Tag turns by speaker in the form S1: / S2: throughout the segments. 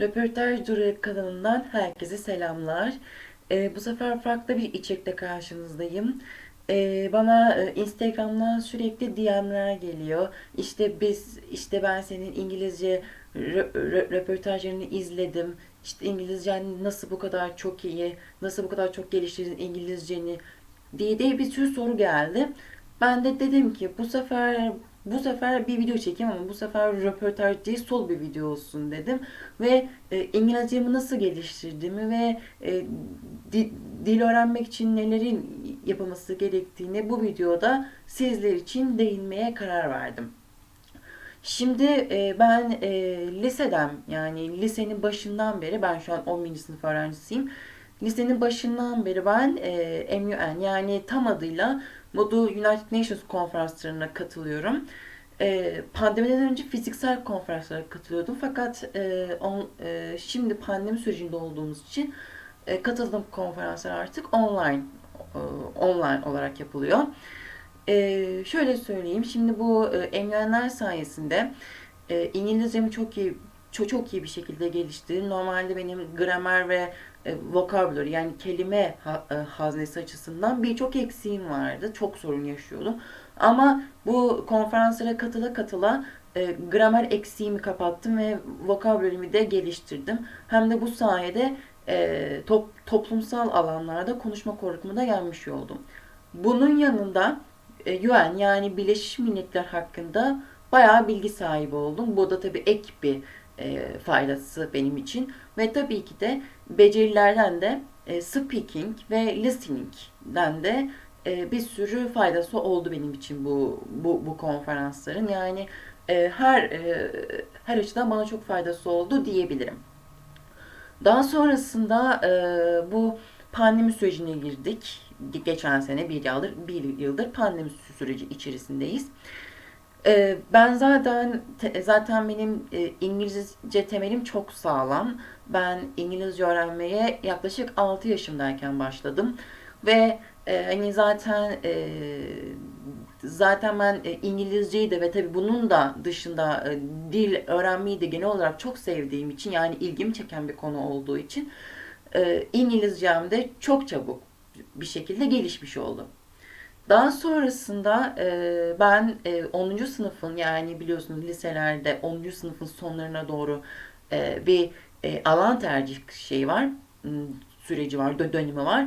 S1: Röportaj Duru kanalından herkese selamlar. Ee, bu sefer farklı bir içerikle karşınızdayım. Ee, bana e, Instagram'dan sürekli DM'ler geliyor. İşte biz, işte ben senin İngilizce rö- rö- röportajlarını izledim. İşte İngilizcen nasıl bu kadar çok iyi, nasıl bu kadar çok geliştirdin İngilizceni diye de bir sürü soru geldi. Ben de dedim ki bu sefer bu sefer bir video çekeyim ama bu sefer röportaj değil sol bir video olsun dedim ve e, İngilizcemi nasıl geliştirdiğimi ve e, di- dil öğrenmek için nelerin yapılması gerektiğini bu videoda sizler için değinmeye karar verdim. Şimdi e, ben e, liseden yani lisenin başından beri ben şu an 11. sınıf öğrencisiyim. Lisenin başından beri ben e, MUN yani tam adıyla Modu United Nations konferanslarına katılıyorum. E, pandemiden önce fiziksel konferanslara katılıyordum fakat e, on, e, şimdi pandemi sürecinde olduğumuz için e, katıldığım konferanslar artık online e, online olarak yapılıyor. E, şöyle söyleyeyim, şimdi bu e, MUN'ler sayesinde e, İngilizcemi çok iyi çok, çok iyi bir şekilde geliştirdim. Normalde benim gramer ve e, vocabulary yani kelime e, haznesi açısından birçok eksiğim vardı. Çok sorun yaşıyordum. Ama bu konferanslara katıla katıla e, gramer eksiğimi kapattım ve vocabulary'mi de geliştirdim. Hem de bu sayede e, top- toplumsal alanlarda konuşma korkumu da yenmiş oldum. Bunun yanında e, UN yani Birleşmiş Milletler hakkında bayağı bilgi sahibi oldum. Bu da tabii ek bir e, faydası benim için. Ve tabii ki de becerilerden de e, speaking ve listening'den de e, bir sürü faydası oldu benim için bu bu, bu konferansların. Yani e, her e, her açıdan bana çok faydası oldu diyebilirim. Daha sonrasında e, bu pandemi sürecine girdik. Geçen sene bir yıldır bir yıldır pandemi süreci içerisindeyiz. Ee, Ben zaten te- zaten benim e, İngilizce temelim çok sağlam. Ben İngilizce öğrenmeye yaklaşık 6 yaşımdayken başladım ve e, hani zaten e, zaten ben e, İngilizceyi de ve tabii bunun da dışında dil öğrenmeyi de genel olarak çok sevdiğim için yani ilgimi çeken bir konu olduğu için e, İngilizcem de çok çabuk bir şekilde gelişmiş oldu. Daha sonrasında e, ben e, 10. sınıfın yani biliyorsunuz liselerde 10. sınıfın sonlarına doğru e, bir e, alan tercih şeyi var, süreci var, dö- dönemi var.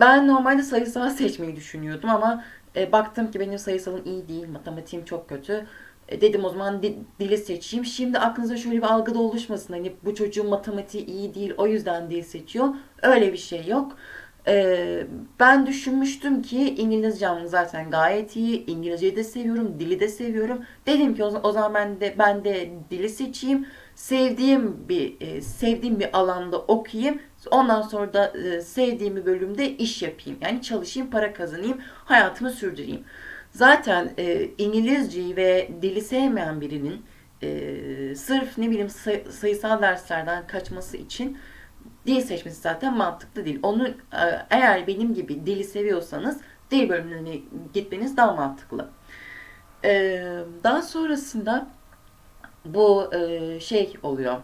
S1: Ben normalde sayısal seçmeyi düşünüyordum ama e, baktım ki benim sayısalım iyi değil, matematiğim çok kötü. E, dedim o zaman di- dili seçeyim. Şimdi aklınıza şöyle bir algı da oluşmasın. Hani bu çocuğun matematiği iyi değil, o yüzden dil seçiyor. Öyle bir şey yok. Ee, ben düşünmüştüm ki İngilizcem zaten gayet iyi. İngilizceyi de seviyorum, dili de seviyorum. Dedim ki o zaman, ben de ben de dili seçeyim. Sevdiğim bir e, sevdiğim bir alanda okuyayım. Ondan sonra da e, sevdiğim bir bölümde iş yapayım. Yani çalışayım, para kazanayım, hayatımı sürdüreyim. Zaten e, İngilizceyi ve dili sevmeyen birinin e, sırf ne bileyim say- sayısal derslerden kaçması için dil seçmesi zaten mantıklı değil. Onu e, eğer benim gibi dili seviyorsanız dil bölümüne gitmeniz daha mantıklı. E, daha sonrasında bu e, şey oluyor.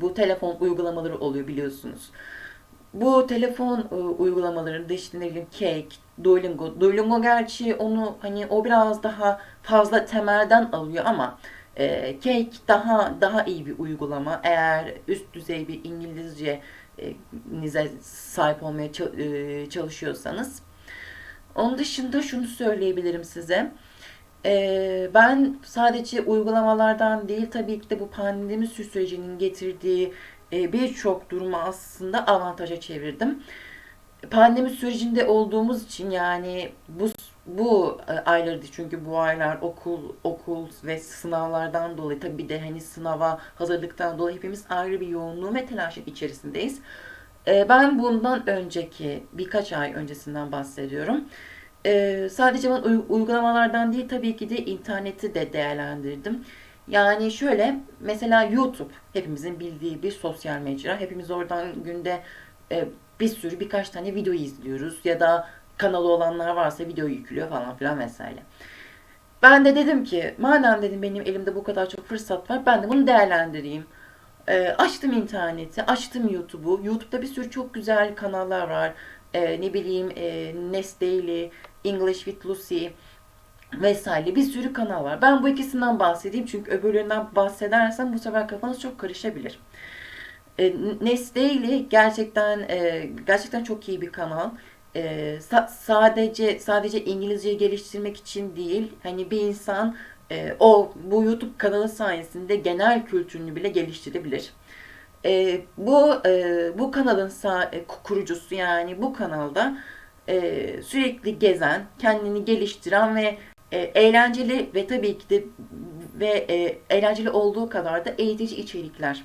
S1: Bu telefon uygulamaları oluyor biliyorsunuz. Bu telefon e, uygulamalarında işte ne bileyim Cake, Duolingo. Duolingo gerçi onu hani o biraz daha fazla temelden alıyor ama e, Cake daha daha iyi bir uygulama. Eğer üst düzey bir İngilizce e, nize sahip olmaya e, çalışıyorsanız. Onun dışında şunu söyleyebilirim size. Ee, ben sadece uygulamalardan değil tabii ki de bu pandemi sürecinin getirdiği e, birçok durumu aslında avantaja çevirdim. Pandemi sürecinde olduğumuz için yani bu bu e, aylarda çünkü bu aylar okul okul ve sınavlardan dolayı tabii bir de hani sınava hazırlıktan dolayı hepimiz ayrı bir yoğunluğun ve telaşın içerisindeyiz. Ee, ben bundan önceki birkaç ay öncesinden bahsediyorum. Ee, sadece ben uy- uygulamalardan değil tabii ki de interneti de değerlendirdim. Yani şöyle mesela YouTube hepimizin bildiği bir sosyal mecra. Hepimiz oradan günde e, bir sürü birkaç tane video izliyoruz ya da kanalı olanlar varsa video yüklüyor falan filan vesaire. Ben de dedim ki madem dedim benim elimde bu kadar çok fırsat var ben de bunu değerlendireyim. E, açtım interneti, açtım YouTube'u. YouTube'da bir sürü çok güzel kanallar var. E, ne bileyim e, Nest Daily, English with Lucy vesaire bir sürü kanal var. Ben bu ikisinden bahsedeyim çünkü öbürlerinden bahsedersem bu sefer kafanız çok karışabilir. E, Nest Daily gerçekten e, gerçekten çok iyi bir kanal. E, sa- sadece sadece İngilizceyi geliştirmek için değil, hani bir insan e, o bu YouTube kanalı sayesinde genel kültürünü bile geliştirebilir. E, bu e, bu kanalın sa- e, kurucusu yani bu kanalda e, sürekli gezen, kendini geliştiren ve e, eğlenceli ve tabii ki de ve e, eğlenceli olduğu kadar da eğitici içerikler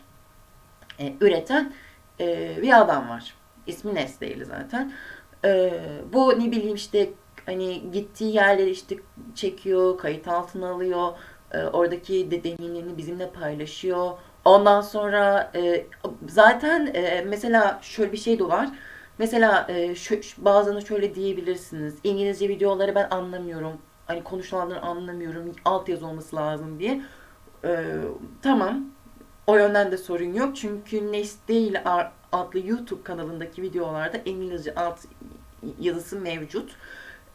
S1: e, üreten e, bir adam var. İsmi Nesli'ydi zaten. E, bu ne bileyim işte hani gittiği yerleri işte çekiyor, kayıt altına alıyor. E, oradaki de deneyimlerini bizimle paylaşıyor. Ondan sonra e, zaten e, mesela şöyle bir şey de var. Mesela e, şu- bazen şöyle diyebilirsiniz. İngilizce videoları ben anlamıyorum. Hani konuşulanları anlamıyorum. Altyazı olması lazım diye. E, tamam. O yönden de sorun yok. Çünkü Nest değil adlı YouTube kanalındaki videolarda İngilizce alt yazısı mevcut.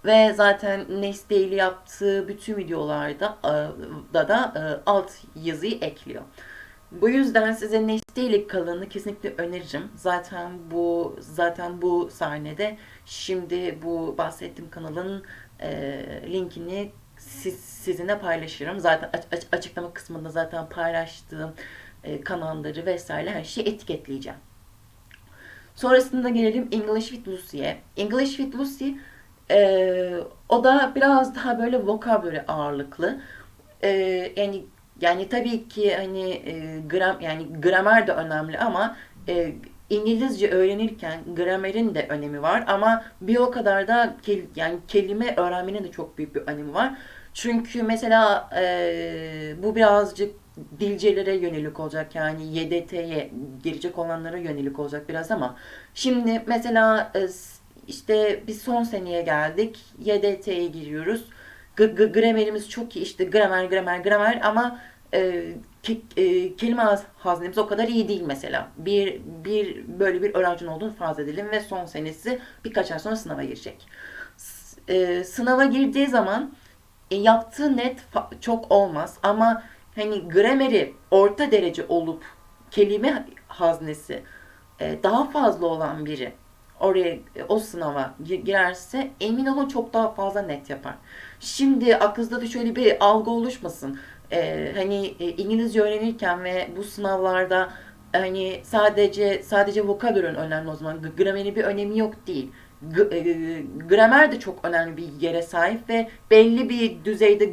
S1: Ve zaten Nest ile yaptığı bütün videolarda e, da da e, alt yazıyı ekliyor. Bu yüzden size Nest kanalını kesinlikle öneririm. Zaten bu zaten bu sahnede şimdi bu bahsettiğim kanalın e, linkini siz, sizinle paylaşırım. Zaten aç- açıklama kısmında zaten paylaştığım e, kanalları vesaire her şeyi etiketleyeceğim. Sonrasında gelelim English with Lucy'ye. English with Lucy e, o da biraz daha böyle vocabulary ağırlıklı. E, yani yani tabii ki hani e, gram yani gramer de önemli ama e, İngilizce öğrenirken gramerin de önemi var ama bir o kadar da kel, yani kelime öğrenmenin de çok büyük bir önemi var. Çünkü mesela e, bu birazcık dilcilere yönelik olacak yani YDT'ye girecek olanlara yönelik olacak biraz ama şimdi mesela e, işte biz son seneye geldik YDT'ye giriyoruz. G- g- gramerimiz çok iyi işte gramer gramer gramer ama e, ke- e, kelime haz- haznemiz o kadar iyi değil mesela. Bir, bir böyle bir öğrencinin olduğunu farz edelim ve son senesi birkaç ay sonra sınava girecek. S- e, sınava girdiği zaman e, yaptığı net çok olmaz ama hani grameri orta derece olup kelime haznesi e, daha fazla olan biri oraya e, o sınava girerse emin olun çok daha fazla net yapar. Şimdi aklınızda da şöyle bir algı oluşmasın. E, hani e, İngilizce öğrenirken ve bu sınavlarda hani sadece sadece vokabülün önemli o zaman. Gramerin bir önemi yok değil. E, gramer de çok önemli bir yere sahip ve belli bir düzeyde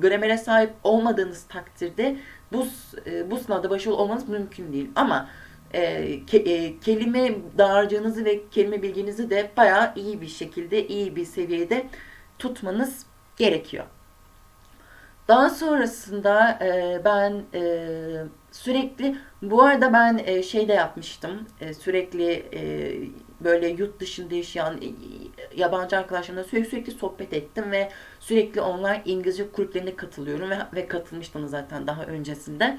S1: gramere sahip olmadığınız takdirde bu e, bu sınavda başarılı olmanız mümkün değil. Ama e, ke, e, kelime dağarcığınızı ve kelime bilginizi de bayağı iyi bir şekilde, iyi bir seviyede tutmanız gerekiyor. Daha sonrasında e, ben e, sürekli bu arada ben e, şey de yapmıştım. E, sürekli e, böyle yurt dışında yaşayan e, yabancı arkadaşlarımla sürekli sürekli sohbet ettim ve sürekli online İngilizce kulüplerine katılıyorum ve, ve katılmıştım zaten daha öncesinde.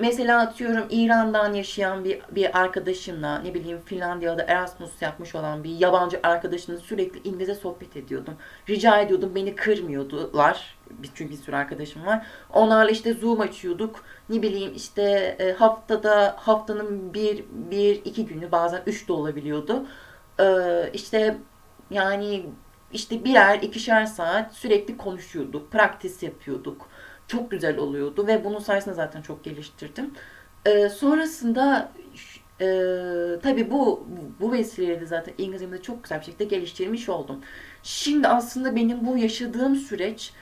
S1: Mesela atıyorum İran'dan yaşayan bir, bir arkadaşımla ne bileyim Finlandiya'da Erasmus yapmış olan bir yabancı arkadaşımla sürekli İngilizce sohbet ediyordum. Rica ediyordum beni kırmıyordular. Çünkü bir sürü arkadaşım var. Onlarla işte Zoom açıyorduk. Ne bileyim işte e, haftada haftanın bir, bir iki günü bazen üç de olabiliyordu. Ee, işte yani işte birer ikişer saat sürekli konuşuyorduk. Praktis yapıyorduk çok güzel oluyordu ve bunun sayesinde zaten çok geliştirdim. Ee, sonrasında e, tabii bu bu vesileyle de zaten İngilizcemi de çok güzel bir şekilde geliştirmiş oldum. Şimdi aslında benim bu yaşadığım süreç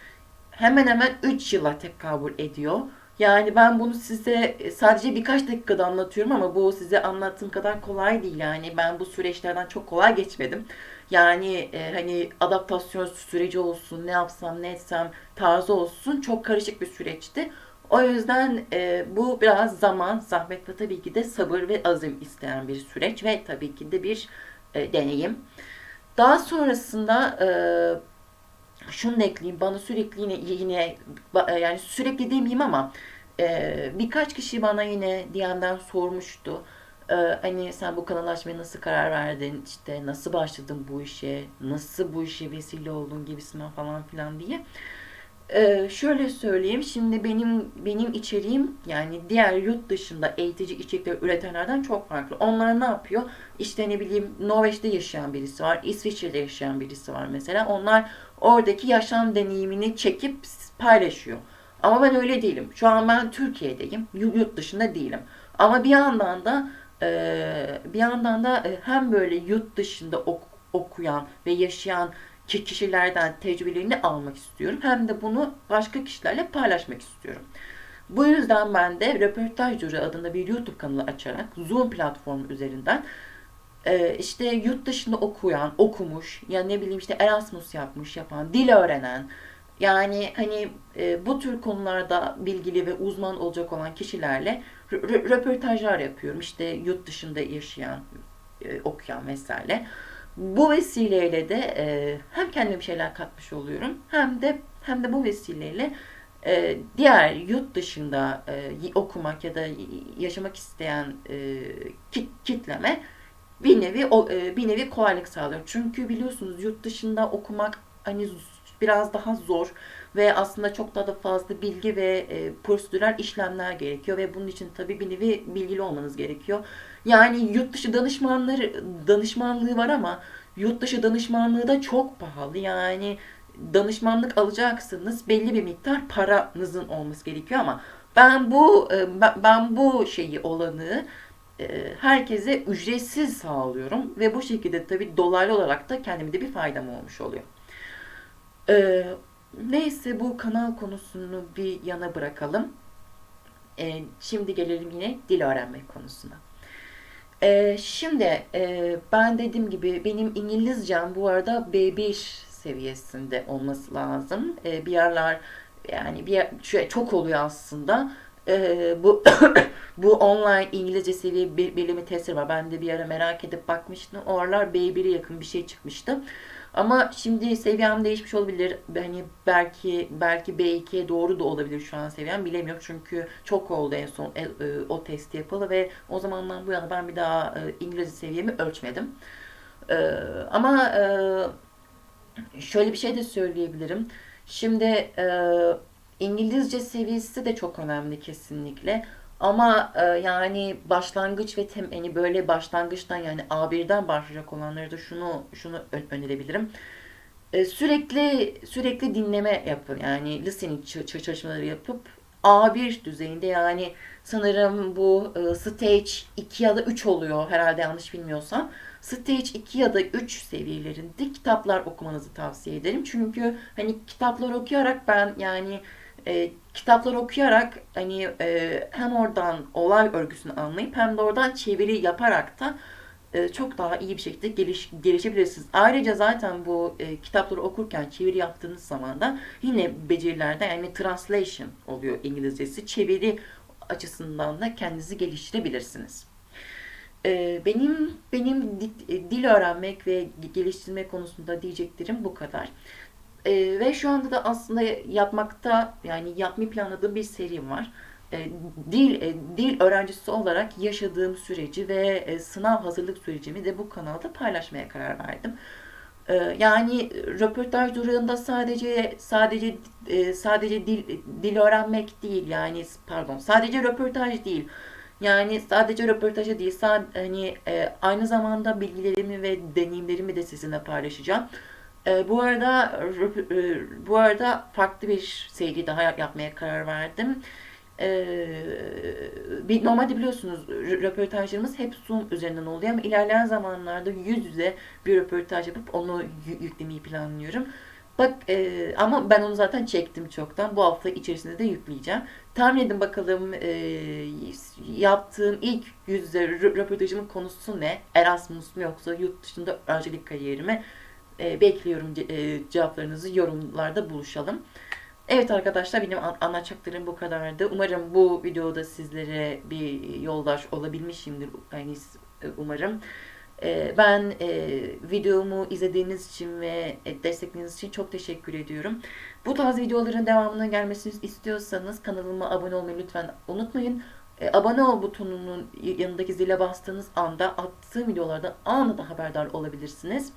S1: hemen hemen 3 yıla tekabül ediyor. Yani ben bunu size sadece birkaç dakikada anlatıyorum ama bu size anlattığım kadar kolay değil. Yani ben bu süreçlerden çok kolay geçmedim. Yani e, hani adaptasyon süreci olsun, ne yapsam, ne etsem tarzı olsun çok karışık bir süreçti. O yüzden e, bu biraz zaman, zahmet ve tabii ki de sabır ve azim isteyen bir süreç ve tabii ki de bir e, deneyim. Daha sonrasında e, şunu da ekleyeyim. Bana sürekli yine, yine yani sürekli demeyeyim ama Ee, birkaç kişi bana yine DM'den sormuştu. Ee, hani sen bu kanal açmaya nasıl karar verdin? İşte nasıl başladın bu işe? Nasıl bu işe vesile oldun gibisinden falan filan diye. Ee, şöyle söyleyeyim. Şimdi benim benim içeriğim yani diğer yurt dışında eğitici içerikler üretenlerden çok farklı. Onlar ne yapıyor? İşte ne bileyim Norveç'te yaşayan birisi var, İsviçre'de yaşayan birisi var mesela. Onlar oradaki yaşam deneyimini çekip paylaşıyor. Ama ben öyle değilim. Şu an ben Türkiye'deyim. Yurt dışında değilim. Ama bir yandan da e, bir yandan da e, hem böyle yurt dışında ok- okuyan ve yaşayan ki kişilerden tecrübelerini almak istiyorum. Hem de bunu başka kişilerle paylaşmak istiyorum. Bu yüzden ben de Röportaj Juri adında bir YouTube kanalı açarak Zoom platformu üzerinden e, işte yurt dışında okuyan, okumuş, ya ne bileyim işte Erasmus yapmış, yapan, dil öğrenen, yani hani e, bu tür konularda bilgili ve uzman olacak olan kişilerle röportajlar yapıyorum. İşte yurt dışında yaşayan, e, okuyan vesaire. Bu vesileyle de e, hem kendime bir şeyler katmış oluyorum hem de hem de bu vesileyle e, diğer yurt dışında okumak ya da yaşamak isteyen kit, kitleme bir nevi bir nevi kolaylık sağlıyor. Çünkü biliyorsunuz yurt dışında okumak hani biraz daha zor ve aslında çok daha da fazla bilgi ve e, prosedürel işlemler gerekiyor ve bunun için tabii bir nevi bilgili olmanız gerekiyor. Yani yurt dışı danışmanları danışmanlığı var ama yurt dışı danışmanlığı da çok pahalı. Yani danışmanlık alacaksınız belli bir miktar paranızın olması gerekiyor ama ben bu e, ben bu şeyi olanı e, herkese ücretsiz sağlıyorum ve bu şekilde tabii dolaylı olarak da kendime de bir faydam olmuş oluyor. Neyse bu kanal konusunu bir yana bırakalım. Ee, şimdi gelelim yine dil öğrenmek konusuna. Ee, şimdi e, ben dediğim gibi benim İngilizcem bu arada B1 seviyesinde olması lazım. Ee, bir yerler yani bir yer, çok oluyor aslında. Ee, bu bu online İngilizce seviye bir, bilimi testi var. Ben de bir ara merak edip bakmıştım. O aralar B1'e yakın bir şey çıkmıştı. Ama şimdi seviyem değişmiş olabilir. Hani belki belki B2'ye doğru da olabilir şu an seviyem bilemiyorum. Çünkü çok oldu en son e, e, o testi yapalı ve o zamandan bu yana ben bir daha e, İngilizce seviyemi ölçmedim. Ama şöyle bir şey de söyleyebilirim. Şimdi İngilizce seviyesi de çok önemli kesinlikle. Ama e, yani başlangıç ve tem yani böyle başlangıçtan yani A1'den başlayacak olanlara da şunu şunu önerebilirim. E, sürekli sürekli dinleme yapın. Yani listening çalışmaları yapıp A1 düzeyinde yani sanırım bu e, stage 2 ya da 3 oluyor herhalde yanlış bilmiyorsam. Stage 2 ya da 3 seviyelerinde kitaplar okumanızı tavsiye ederim. Çünkü hani kitaplar okuyarak ben yani e, kitaplar okuyarak hani e, hem oradan olay örgüsünü anlayıp hem de oradan çeviri yaparak da e, çok daha iyi bir şekilde geliş, gelişebilirsiniz. Ayrıca zaten bu e, kitapları okurken çeviri yaptığınız zaman da yine becerilerde yani translation oluyor İngilizcesi. Çeviri açısından da kendinizi geliştirebilirsiniz. E, benim benim dil öğrenmek ve geliştirme konusunda diyeceklerim bu kadar. E, ve şu anda da aslında yapmakta yani yapmayı planladığım bir serim var. E, dil e, dil öğrencisi olarak yaşadığım süreci ve e, sınav hazırlık sürecimi de bu kanalda paylaşmaya karar verdim. E, yani röportaj durağında sadece sadece e, sadece dil dil öğrenmek değil yani pardon sadece röportaj değil. Yani sadece röportajı değil, sadece, hani e, aynı zamanda bilgilerimi ve deneyimlerimi de sizinle paylaşacağım. E, bu arada e, bu arada farklı bir seri daha yapmaya karar verdim. E, bir, normalde biliyorsunuz röportajlarımız hep Zoom üzerinden oluyor ama ilerleyen zamanlarda yüz yüze bir röportaj yapıp onu yüklemeyi planlıyorum. Bak e, ama ben onu zaten çektim çoktan. Bu hafta içerisinde de yükleyeceğim. Tahmin edin bakalım e, yaptığım ilk yüzde röportajımın konusu ne? Erasmus mu yoksa yurt dışında öğrencilik kariyerimi? E, bekliyorum e, cevaplarınızı yorumlarda buluşalım. Evet arkadaşlar benim anlatacaklarım bu kadardı. Umarım bu videoda sizlere bir yoldaş olabilmişimdir. Yani umarım. E, ben e, videomu izlediğiniz için ve e, desteklediğiniz için çok teşekkür ediyorum. Bu tarz videoların devamının gelmesini istiyorsanız kanalıma abone olmayı lütfen unutmayın. E, abone ol butonunun yanındaki zile bastığınız anda attığım videolardan anında haberdar olabilirsiniz.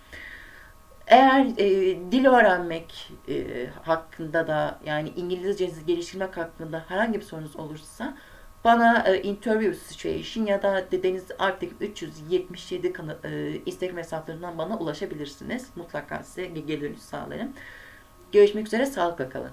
S1: Eğer e, dil öğrenmek e, hakkında da yani İngilizcenizi geliştirmek hakkında herhangi bir sorunuz olursa bana e, interview situation ya da Deniz artık 377 kanı, e, Instagram hesaplarından bana ulaşabilirsiniz. Mutlaka size dönüş sağlarım. Görüşmek üzere, sağlıkla kalın.